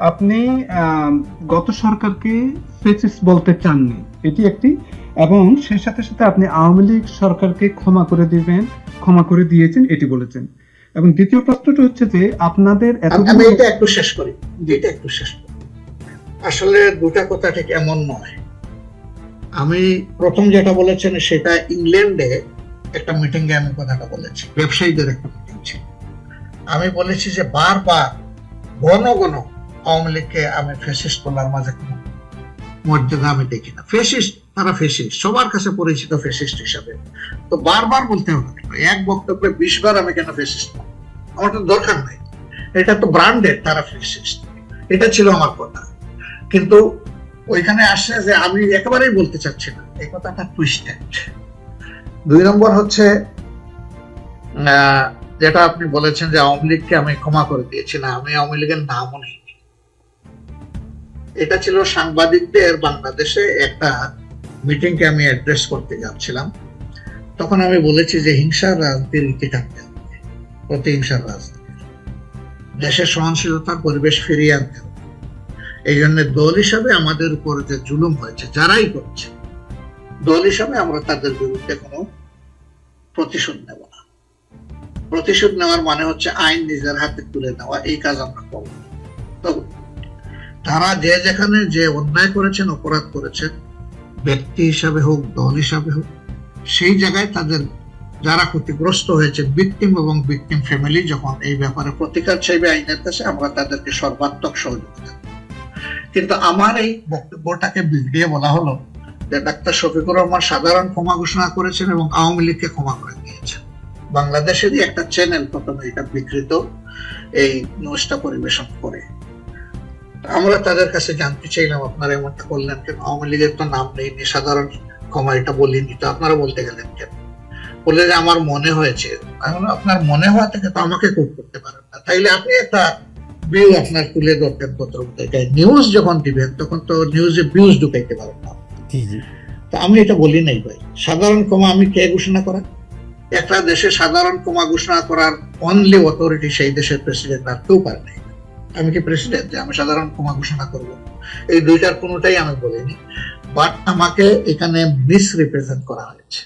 আপনি গত সরকারকে ফেসিস বলতে চাননি। এটি একটি এবং সেই সাথে সাথে আপনি আওয়ামী লীগ সরকারকে ক্ষমা করে দিবেন ক্ষমা করে দিয়েছেন এটি বলেছেন। এবং দ্বিতীয় প্রশ্নটা হচ্ছে যে আপনাদের আমি- আমি এটা একটু শেষ করি। এটা একটু শেষ করি। আসলে দুটা কথা ঠিক এমন নয়। আমি প্রথম যেটা বলেছেন সেটা ইংল্যান্ডে একটা মিটিং এ আমি কথাটা বলেছি। ব্যবসায়ীদের একটা মিটিং ছিল। আমি বলেছি যে বারবার ঘন ঘন আওয়ামী লীগকে আমি ফেসিস্ট বলার মাঝে কোনো মর্যাদা আমি দেখি না। ফেসিস্ট তারা ফেসিস্ট সবার কাছে পরিচিত ফেসিস্ট হিসাবে। তো বারবার বলতে হবে এক বক্তব্যে বিশ বার আমি কেন ফেসিস্ট আমার তো দরকার নাই। এটা তো ব্র্যান্ডেড তারা ফেসিস্ট এটা ছিল আমার কথা। কিন্তু ওইখানে আসছে যে আমি একেবারেই বলতে চাচ্ছি না। এই কথাটা টুইস্টেড দুই নম্বর হচ্ছে যেটা আপনি বলেছেন যে আওয়ামী লীগকে আমি ক্ষমা করে দিয়েছি। না, আমি আওয়ামী লীগের নামও নেই। এটা ছিল সাংবাদিকদের বাংলাদেশে একটা মিটিংকে আমি অ্যাড্রেস করতে যাচ্ছিলাম। তখন আমি বলেছি যে হিংসার রাজনীতির ইতি টানতে হবে প্রতিহিংসার রাজনীতি দেশের সহনশীলতার পরিবেশ ফিরিয়ে আনতে হবে। এই জন্য দল হিসাবে আমাদের উপর যে জুলুম হয়েছে, যারাই করছে, দল হিসাবে আমরা তাদের বিরুদ্ধে কোনো প্রতিশোধ নেব না। প্রতিশোধ নেওয়ার মানে হচ্ছে আইন নিজের হাতে তুলে নেওয়া, এই কাজ আমরা করব। তবে তারা যে যেখানে যে অন্যায় করেছেন, অপরাধ করেছেন, ব্যক্তি হিসাবে হোক, দল হিসাবে হোক, সেই জায়গায় তাদের যারা ক্ষতিগ্রস্ত হয়েছে ভিকটিম এবং ভিকটিম ফ্যামিলি যখন এই ব্যাপারে প্রতিকার চাইবে আইনের কাছে, আমরা তাদেরকে সর্বাত্মক সহযোগিতা। কিন্তু আমার এই বক্তব্যটাকে বিগড়িয়ে বলা হলো যে ডাক্তার শফিকুর রহমান সাধারণ ক্ষমা ঘোষণা করেছেন এবং আওয়ামী লীগকে ক্ষমা করে দিয়েছেন বাংলাদেশেরই একটা চ্যানেল প্রথমে এটা বিকৃত এই নিউজটা পরিবেশন করে আমরা তাদের কাছে জানতে চাইলাম আপনারা এমনটা বললেন কেন? আওয়ামী লীগের তো নাম নেই সাধারণ ক্ষমা এটা বলিনি তো আপনারা বলতে গেলেন কেন? বলে যে আমার মনে হয়েছে। আপনার মনে হওয়া থেকে তো আমাকে কোট করতে পারেন না। তাইলে আপনি একটা ভিউ আপনার তুলে ধরতেন পত্রিকায় নিউজ যখন দিবেন তখন তো নিউজে ভিউজ ঢুকাইতে পারেন না। তো আমি এটা বলি নাই ভাই। সাধারণ ক্ষমা আমি কে ঘোষণা করা একটা দেশে সাধারণ ক্ষমা ঘোষণা করার অনলি অথরিটি সেই দেশের প্রেসিডেন্ট আর কেউ পারে নাই। আমি কি প্রেসিডেন্ট আমি সাধারণ ক্ষমা ঘোষণা করব। এই দুইটার কোনোটাই আমি বলিনি বাট আমাকে এখানে মিসরিপ্রেজেন্ট করা হয়েছে।